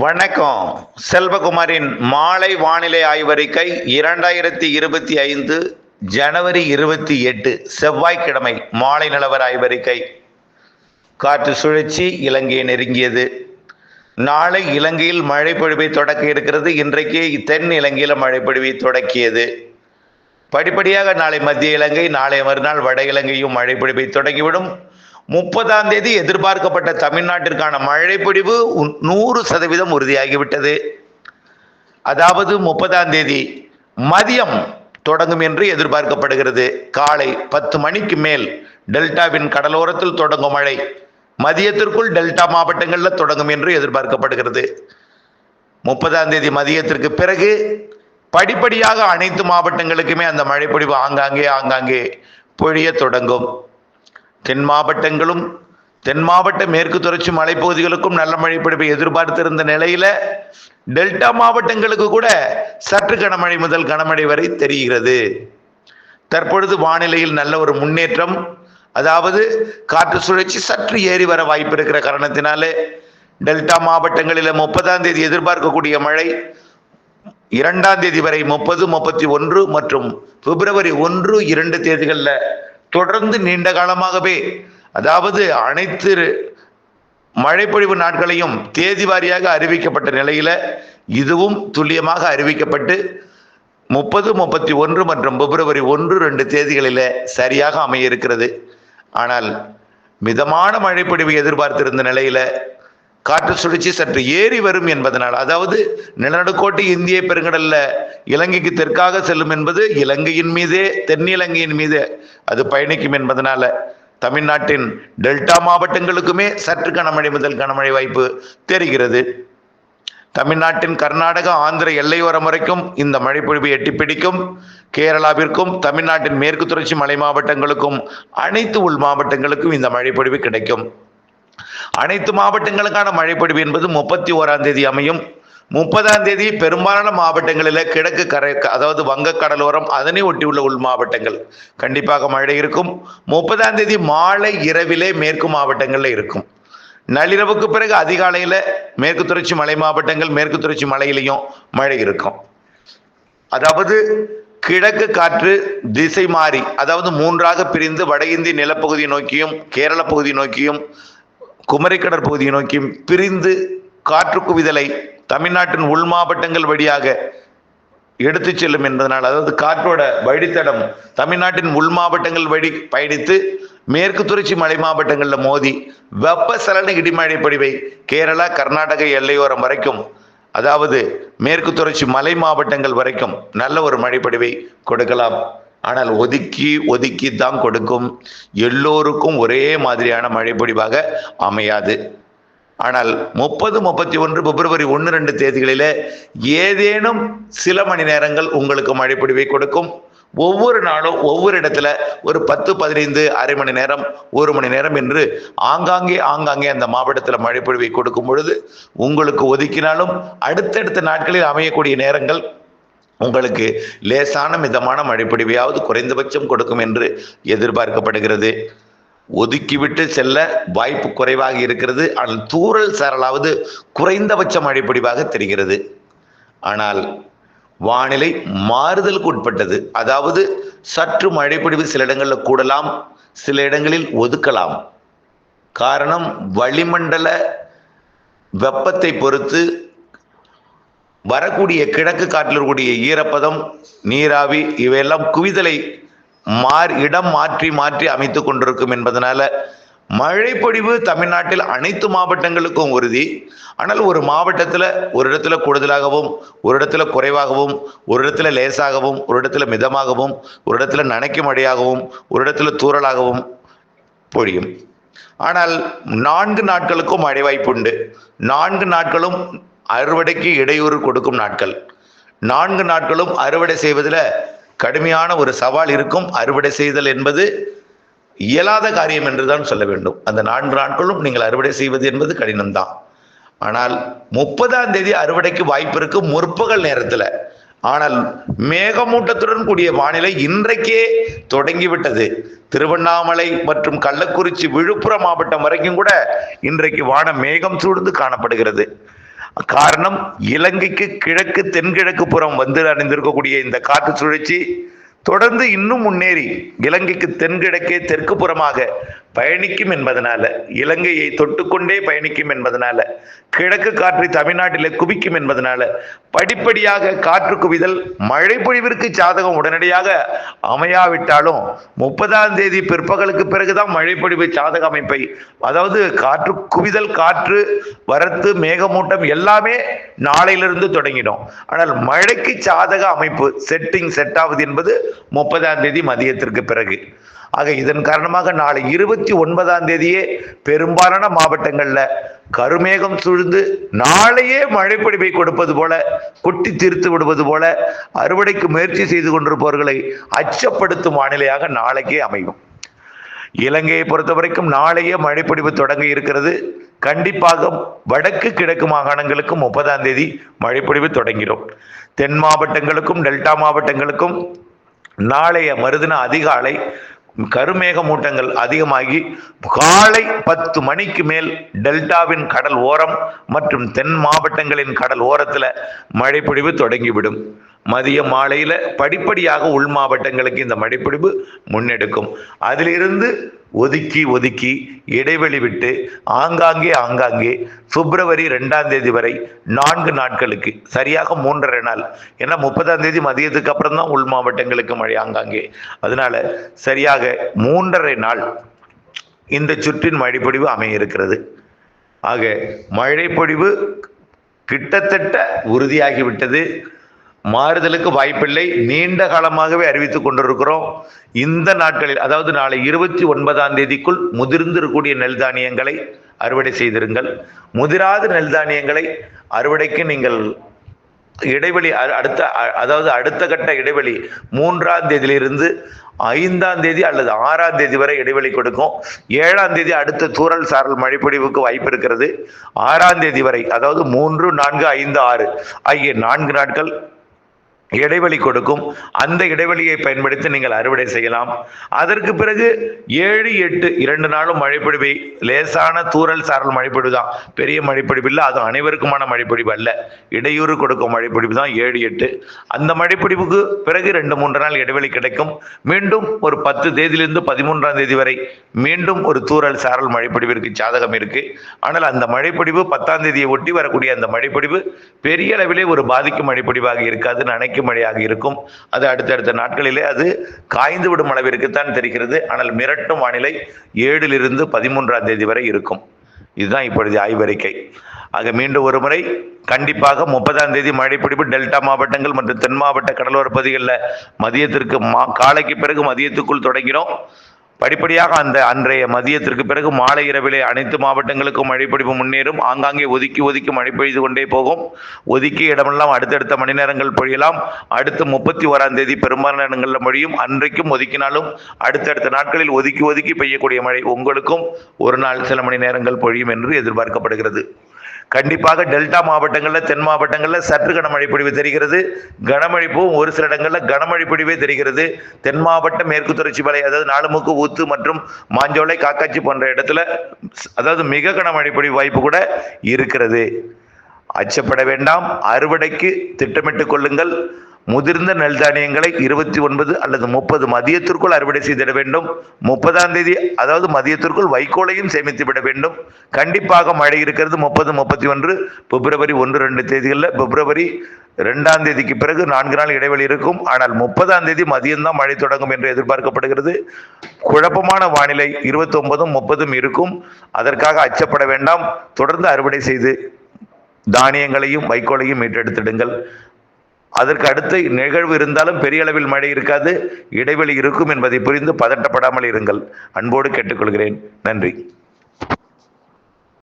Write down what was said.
வணக்கம். செல்வகுமாரின் மாலை வானிலை ஆய்வறிக்கை இரண்டாயிரத்தி இருபத்தி ஐந்து ஜனவரி இருபத்தி எட்டு செவ்வாய்க்கிழமை மாலை நிலவர ஆய்வறிக்கை. காற்று சுழற்சி இலங்கையை நெருங்கியது. நாளை இலங்கையில் மழை பொழிவை தொடக்க இருக்கிறது. இன்றைக்கு தென் இலங்கையில் மழை பொழிவை தொடக்கியது. படிப்படியாக நாளை மத்திய இலங்கை நாளை மறுநாள் வட இலங்கையும் மழை பொழிவை தொடங்கிவிடும். முப்பதாம் தேதி எதிர்பார்க்கப்பட்ட தமிழ்நாட்டிற்கான மழை பொழிவு நூறு சதவீதம் உறுதியாகிவிட்டது. அதாவது முப்பதாம் தேதி மதியம் தொடங்கும் என்று எதிர்பார்க்கப்படுகிறது. காலை பத்து மணிக்கு மேல் டெல்டாவின் கடலோரத்தில் தொடங்கும் மழை மதியத்திற்குள் டெல்டா மாவட்டங்களில் தொடங்கும் என்று எதிர்பார்க்கப்படுகிறது. முப்பதாம் தேதி மதியத்திற்கு பிறகு படிப்படியாக அனைத்து மாவட்டங்களுக்குமே அந்த மழைப்பொழிவு ஆங்காங்கே ஆங்காங்கே பொழிய தொடங்கும். தென் மாவட்டங்களும் தென் மாவட்ட மேற்கு தொடர்ச்சி மலைப்பகுதிகளுக்கும் நல்ல மழைப்பொழிவை எதிர்பார்த்திருந்த நிலையில டெல்டா மாவட்டங்களுக்கு கூட சற்று கனமழை முதல் கனமழை வரை தெரிகிறது. தற்பொழுது வானிலையில் நல்ல ஒரு முன்னேற்றம் அதாவது காற்று சுழற்சி சற்று ஏறி வர வாய்ப்பு இருக்கிற காரணத்தினாலே டெல்டா மாவட்டங்களில் முப்பதாம் தேதி எதிர்பார்க்கக்கூடிய மழை இரண்டாம் தேதி வரை முப்பது முப்பத்தி ஒன்று மற்றும் பிப்ரவரி ஒன்று இரண்டு தேதிகளில் தொடர்ந்து நீண்ட காலமாகவே அதாவது அனைத்து மழைப்பொழிவு நாட்களையும் தேதி வாரியாக அறிவிக்கப்பட்ட நிலையில இதுவும் துல்லியமாக அறிவிக்கப்பட்டு முப்பது முப்பத்தி ஒன்று மற்றும் பிப்ரவரி ஒன்று ரெண்டு தேதிகளில சரியாக அமைய இருக்கிறது. ஆனால் மிதமான மழைப்பொழிவு எதிர்பார்த்திருந்த நிலையில காற்று சுழற்சி சற்று ஏறி வரும் என்பதனால் அதாவது நிலநடுக்கோட்டு இந்திய பெருங்கடல்ல இலங்கைக்கு தெற்காக செல்லும் என்பது இலங்கையின் மீதே தென்னிலங்கையின் மீது அது பயணிக்கும் என்பதனால தமிழ்நாட்டின் டெல்டா மாவட்டங்களுக்குமே சற்று கனமழை முதல் கனமழை வாய்ப்பு தெரிகிறது. தமிழ்நாட்டின் கர்நாடகா ஆந்திர எல்லையோரம் வரைக்கும் இந்த மழைப்பொழிவு எட்டி பிடிக்கும். கேரளாவிற்கும் தமிழ்நாட்டின் மேற்கு தொடர்ச்சி மலை மாவட்டங்களுக்கும் அனைத்து உள் மாவட்டங்களுக்கும் இந்த மழைப்பொழிவு கிடைக்கும். அனைத்து மாவட்டங்களுக்கான மழைப்பொழிவு என்பது முப்பத்தி ஓராம் தேதி அமையும். முப்பதாம் தேதி பெரும்பாலான மாவட்டங்களில் கிழக்கு கரை அதாவது வங்க கடலோரம் அதனை ஒட்டியுள்ள உள் மாவட்டங்கள் கண்டிப்பாக மழை இருக்கும். முப்பதாம் தேதி மாலை இரவிலே மேற்கு மாவட்டங்களில் இருக்கும். நள்ளிரவுக்கு பிறகு அதிகாலையில் மேற்கு தொடர்ச்சி மலை மாவட்டங்கள் மேற்கு தொடர்ச்சி மலையிலையும் மழை இருக்கும். அதாவது கிழக்கு காற்று திசை மாறி அதாவது மூன்றாக பிரிந்து வட இந்திய நிலப்பகுதி நோக்கியும் கேரள பகுதி நோக்கியும் குமரிக்கடற் பகுதியை நோக்கியும் பிரிந்து காற்று குவிதலை தமிழ்நாட்டின் உள் மாவட்டங்கள் வழியாக எடுத்துச் செல்லும் என்பதனால் அதாவது காற்றோட வழித்தடம் தமிழ்நாட்டின் உள் மாவட்டங்கள் வழி பயணித்து மேற்கு தொடர்ச்சி மலை மாவட்டங்களில் மோதி வெப்பசலன இடிமழை பொழிவை கேரளா கர்நாடக எல்லையோரம் வரைக்கும் அதாவது மேற்கு தொடர்ச்சி மலை மாவட்டங்கள் வரைக்கும் நல்ல ஒரு மழைப்பொழிவை கொடுக்கலாம். ஆனால் ஒதுக்கி ஒதுக்கி தான் கொடுக்கும். எல்லோருக்கும் ஒரே மாதிரியான மழைப்பொழிவாக அமையாது. ஆனால் முப்பது முப்பத்தி ஒன்று பிப்ரவரி ஒன்று ரெண்டு தேதிகளில் ஏதேனும் சில மணி நேரங்கள் உங்களுக்கு மழைப்பொழிவை கொடுக்கும். ஒவ்வொரு நாளும் ஒவ்வொரு இடத்துல ஒரு பத்து பதினைந்து அரை மணி நேரம் ஒரு மணி நேரம் என்று ஆங்காங்கே ஆங்காங்கே அந்த மாவட்டத்தில் மழைப்பொழிவை கொடுக்கும் பொழுது உங்களுக்கு ஒதுக்கினாலும் அடுத்தடுத்த நாட்களில் அமையக்கூடிய நேரங்கள் உங்களுக்கு லேசான மிதமான மழைப்பொழிவையாவது குறைந்தபட்சம் கொடுக்கும் என்று எதிர்பார்க்கப்படுகிறது. ஒதுக்கிவிட்டு செல்ல வாய்ப்பு குறைவாக இருக்கிறது. ஆனால் தூறல் சாரலாவது குறைந்தபட்ச மழைப்பொழிவாக தெரிகிறது. ஆனால் வானிலை மாறுதலுக்கு உட்பட்டது. அதாவது சற்று மழைப்பொழிவு சில இடங்களில் கூடலாம் சில இடங்களில் ஒதுக்கலாம். காரணம் வளிமண்டல வெப்பத்தை பொறுத்து வரக்கூடிய கிழக்கு காற்றில் இருக்கக்கூடிய ஈரப்பதம் நீராவி இவையெல்லாம் குவிதலை மாறி இடம் மாற்றி மாற்றி அமைத்து கொண்டிருக்கும் என்பதனால மழைப்பொழிவு தமிழ்நாட்டில் அனைத்து மாவட்டங்களுக்கும் உறுதி. ஆனால் ஒரு மாவட்டத்தில் ஒரு இடத்துல கூடுதலாகவும் ஒரு இடத்துல குறைவாகவும் ஒரு இடத்துல லேசாகவும் ஒரு இடத்துல மிதமாகவும் ஒரு இடத்துல நனைக்கும் மழையாகவும் ஒரு இடத்துல தூறலாகவும் பொழியும். ஆனால் நான்கு நாட்களுக்கும் மழை வாய்ப்புண்டு நான்கு நாட்களும் அறுவடைக்கு இடையூறு கொடுக்கும் நாட்கள். நான்கு நாட்களும் அறுவடை செய்வதில் கடுமையான ஒரு சவால் இருக்கும். அறுவடை செய்தல் என்பது இயலாத காரியம் என்றுதான் சொல்ல வேண்டும். அந்த நான்கு நாட்களும் நீங்கள் அறுவடை செய்வது என்பது கடினம்தான். ஆனால் முப்பதாம் தேதி அறுவடைக்கு வாய்ப்பு இருக்கு முற்பகல் நேரத்தில். ஆனால் மேகமூட்டத்துடன் கூடிய வானிலை இன்றைக்கே தொடங்கிவிட்டது. திருவண்ணாமலை மற்றும் கள்ளக்குறிச்சி விழுப்புரம் மாவட்டம் வரைக்கும் கூட இன்றைக்கு வானம் மேகம் சூழ்ந்து காணப்படுகிறது. காரணம் இலங்கைக்கு கிழக்கு தென்கிழக்கு புறம் வந்து அணிந்திருக்கக்கூடிய இந்த காற்று சுழற்சி தொடர்ந்து இன்னும் முன்னேறி இலங்கைக்கு தென்கிழக்கே தெற்கு புறமாக பயணிக்கும் என்பதனால இலங்கையை தொட்டுக்கொண்டே பயணிக்கும் என்பதனால கிழக்கு காற்றை தமிழ்நாட்டிலே குவிக்கும் என்பதனால படிப்படியாக காற்று குவிதல் மழை பொழிவிற்கு சாதகம் உடனடியாக அமையாவிட்டாலும் முப்பதாம் தேதி பிற்பகலுக்கு பிறகுதான் மழை பொழிவு சாதக அமைப்பை அதாவது காற்று குவிதல் காற்று வரத்து மேகமூட்டம் எல்லாமே நாளையிலிருந்து தொடங்கிடும். ஆனால் மழைக்கு சாதக அமைப்பு செட்டிங் செட் ஆகுது என்பது முப்பதாம் தேதி மதியத்திற்கு பிறகு. ஆக இதன் காரணமாக நாளை இருபத்தி ஒன்பதாம் தேதியே பெரும்பாலான மாவட்டங்கள்ல கருமேகம் சூழ்ந்து நாளையே மழைப்பொழிவை கொடுப்பது போல கொட்டி தீர்த்து விடுவது போல அறுவடைக்கு முயற்சி செய்து கொண்டிருப்பவர்களை அச்சப்படுத்தும் வானிலையாக நாளைக்கே அமையும். இலங்கையை பொறுத்த வரைக்கும் நாளையே மழைப்பொழிவு தொடங்க இருக்கிறது. கண்டிப்பாக வடக்கு கிழக்கு மாகாணங்களுக்கு முப்பதாம் தேதி மழைப்பொழிவு தொடங்கிடும். தென் மாவட்டங்களுக்கும் டெல்டா மாவட்டங்களுக்கும் நாளைய மறுதின அதிகாலை கருமேக மூட்டங்கள் அதிகமாகி காலை பத்து மணிக்கு மேல் டெல்டாவின் கடல் ஓரம் மற்றும் தென் மாவட்டங்களின் கடல் ஓரத்தில் மழைப்பொழிவு தொடங்கிவிடும். மதிய மாலையில் படிப்படியாக உள் மாவட்டங்களுக்கு இந்த மழைப்பொழிவு முன்னெடுக்கும். அதிலிருந்து ஒதுக்கி ஒதுக்கி இடைவெளி விட்டு ஆங்காங்கே ஆங்காங்கே பிப்ரவரி ரெண்டாம் தேதி வரை நான்கு நாட்களுக்கு சரியாக மூன்றரை நாள். ஏன்னா முப்பதாம் தேதி மதியத்துக்கு அப்புறம் தான் உள் மாவட்டங்களுக்கு மழை ஆங்காங்கே. அதனால சரியாக மூன்றரை நாள் இந்த சுற்றின் மழைப்பொழிவு அமைய இருக்கிறது ஆக மழைப்பொழிவு கிட்டத்தட்ட உறுதியாகிவிட்டது. மாறுதலுக்கு வாய்ப்பில்லை. நீண்ட காலமாகவே அறிவித்துக் கொண்டிருக்கிறோம். இந்த நாட்களில் அதாவது நாளை இருபத்தி ஒன்பதாம் தேதிக்குள் முதிர்ந்திருக்கூடிய நெல் தானியங்களை அறுவடை செய்திருங்கள். முதிராத நெல் தானியங்களை அறுவடைக்கு நீங்கள் இடைவெளி அடுத்த அ- அதாவது அடுத்த கட்ட இடைவெளி மூன்றாம் தேதியிலிருந்து ஐந்தாம் தேதி அல்லது ஆறாம் தேதி வரை இடைவெளி கொடுக்கும். ஏழாம் தேதி அடுத்த தூரல் சாரல் மழைப்பொழிவுக்கு வாய்ப்பு இருக்கிறது. ஆறாம் தேதி வரை அதாவது மூன்று நான்கு ஐந்து ஆறு ஆகிய நான்கு நாட்கள் இடைவெளி கொடுக்கும். அந்த இடைவெளியை பயன்படுத்தி நீங்கள் அறுவடை செய்யலாம். அதற்கு பிறகு ஏழு எட்டு இரண்டு நாளும் மழைப்பொழிவை. லேசான தூறல் சாரல் மழைப்பொழிவு தான். பெரிய மழைப்பொழிவு இல்லை அது அனைவருக்குமான மழைப்பொழிவு அல்ல. இடையூறு கொடுக்கும் மழைப்பொழிவு தான் ஏழு எட்டு. அந்த மழைப்பொழிவுக்கு பிறகு ரெண்டு மூன்று நாள் இடைவெளி கிடைக்கும். மீண்டும் ஒரு பத்து தேதியிலிருந்து பதிமூன்றாம் தேதி வரை மீண்டும் ஒரு தூறல் சாரல் மழைப்பொழிவிற்கு சாதகம் இருக்கு. ஆனால் அந்த மழைப்பொழிவு பத்தாம் தேதியை ஒட்டி வரக்கூடிய அந்த மழைப்பொழிவு பெரிய அளவிலே ஒரு பாதிக்கும் மழைப்பொழிவாக இருக்காது நனைக்கும் மழையாக இருக்கும். அது அடுத்தடுத்த நாட்களிலே அது காய்ந்து விடும் அளவிற்குத்தான் தெரிகிறது. ஆனால் மிரட்டும் வானிலை ஏழிலிருந்து பதிமூன்றாம் தேதி வரை இருக்கும். இதுதான் இப்பொழுது ஆய்வறிக்கை. ஆக மீண்டும் ஒரு முறை கண்டிப்பாக முப்பதாம் தேதி மழைப்பிடிப்பு டெல்டா மாவட்டங்கள் மற்றும் தென் மாவட்ட கடலோர பகுதிகளில் மதியத்திற்கு மா காலைக்கு பிறகு மதியத்துக்குள் தொடங்கினோம் படிப்படியாக அந்த அன்றைய மதியத்திற்கு பிறகு மாலை இரவிலே அனைத்து மாவட்டங்களுக்கும் மழைப்பிடிப்பு முன்னேறும். ஆங்காங்கே ஒதுக்கி ஒதுக்கி மழை பெய்து கொண்டே போகும். ஒதுக்கிய இடமெல்லாம் அடுத்தடுத்த மணி நேரங்கள் பொழியலாம். அடுத்து முப்பத்தி ஓராம் தேதி பெரும்பாலான இடங்களில் மொழியும் அன்றைக்கும் ஒதுக்கினாலும் அடுத்தடுத்த நாட்களில் ஒதுக்கி ஒதுக்கி பெய்யக்கூடிய மழை உங்களுக்கும் ஒரு நாள் சில மணி நேரங்கள் பொழியும் என்று எதிர்பார்க்கப்படுகிறது. கண்டிப்பாக டெல்டா மாவட்டங்களில் தென் மாவட்டங்களில் சற்று கனமழை பொழிவு தெரிகிறது. கனமழை போகும் ஒரு சில இடங்களில் கனமழை பொழிவே தெரிகிறது. தென் மாவட்ட மேற்கு தொடர்ச்சி மலை அதாவது நாலுமுக்கு ஊத்து மற்றும் மாஞ்சோலை காக்காட்சி போன்ற இடத்துல அதாவது மிக கனமழை பொழிவு வாய்ப்பு கூட இருக்கிறது. அச்சப்பட வேண்டாம். அறுவடைக்கு திட்டமிட்டுக் கொள்ளுங்கள். முதிர்ந்த நெல் தானியங்களை இருபத்தி ஒன்பது அல்லது முப்பது மதியத்திற்குள் அறுவடை செய்திட வேண்டும். முப்பதாம் தேதி அதாவது மதியத்திற்குள் வைக்கோலையும் சேமித்து விட வேண்டும். கண்டிப்பாக மழை இருக்கிறது முப்பது முப்பத்தி ஒன்று பிப்ரவரி ஒன்று ரெண்டு தேதிகளில் பிப்ரவரி ரெண்டாம் தேதிக்கு பிறகு நான்கு நாள் இடைவெளி இருக்கும். ஆனால் முப்பதாம் தேதி மதியம்தான் மழை தொடங்கும் என்று எதிர்பார்க்கப்படுகிறது. குழப்பமான வானிலை இருபத்தி ஒன்பதும் முப்பதும் இருக்கும். அதற்காக அச்சப்பட வேண்டாம். தொடர்ந்து அறுவடை செய்து தானியங்களையும் வைக்கோலையும் மீட்டெடுத்திடுங்கள். அதற்கு அடுத்த நிகழ்வு இருந்தாலும் பெரிய அளவில் மழை இருக்காது இடைவெளி இருக்கும் என்பதை புரிந்து பதட்டப்படாமல் இருங்கள். அன்போடு கேட்டுக்கொள்கிறேன். நன்றி.